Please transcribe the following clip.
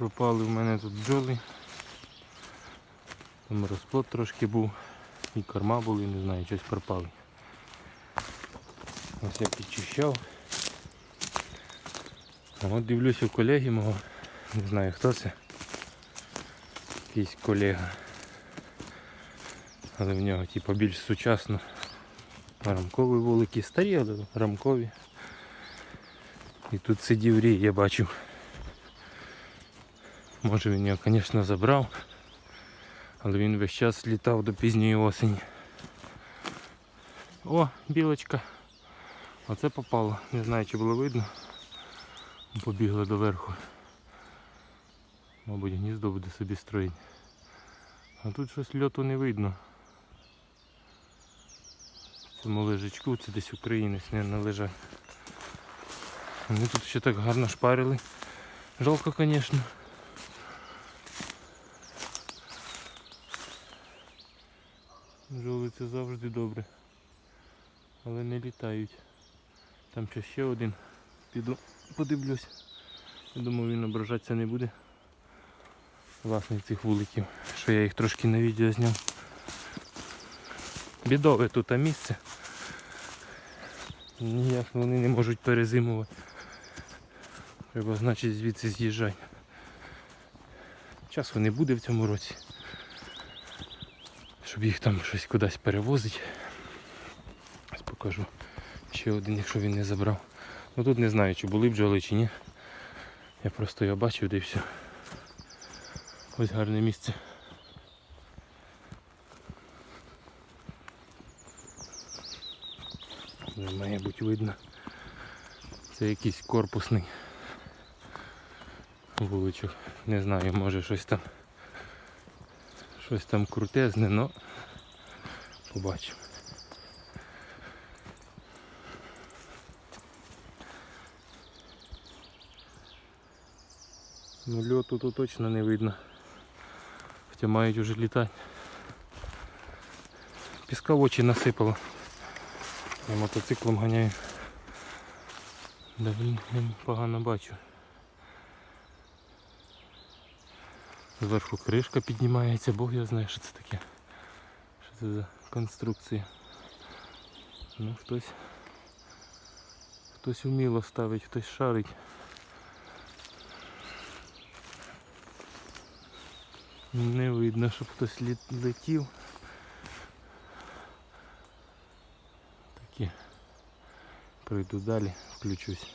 Пропали в мене тут бджоли. Там розплод трошки був. І корма були, не знаю, щось пропали. Ось я підчищав. А от дивлюся у колеги мого. Не знаю хто це. Якийсь колега. Але в нього типу більш сучасно. Рамкові вулики старі, але рамкові. І тут сидів рій, я бачив. Може він його, звісно, забрав, але він весь час літав до пізньої осені. О, білочка. Оце попало. Не знаю чи було видно. Побігла доверху. Мабуть, гніздо буде собі строїти. А тут щось льоту не видно. Цьому лежачку це десь українець, не лежать. Вони тут ще так гарно шпарили. Жалко, звісно. Це завжди добре. Але не літають. Там ще ще один. Піду подивлюсь. Я думаю, він ображатися не буде. Власник цих вуликів. Що я їх трошки на відео зняв. Бідове тут місце. Ніяк вони не можуть перезимувати. Треба, значить, звідси з'їжджати. Часу не буде в цьому році. Щоб їх там щось кудись перевозити. Ось покажу. Ще один, якщо він не забрав. Ну тут не знаю, чи були бджоли, чи ні. Я просто його бачив, де все. Ось гарне місце. Не має бути видно. Це якийсь корпусний вуличок. Не знаю, може щось там щось там крутезне, но побачимо. Ну льоту тут точно не видно. Хоча мають вже літати. Піска в очі насипало. Я мотоциклом ганяю. Да блін, погано бачу. Зверху кришка піднімається, бог я знає, що це таке. Що це за конструкція. Ну хтось хтось вміло ставить, хтось шарить. Не видно, щоб хтось летів. Такі. Пройду далі, включусь.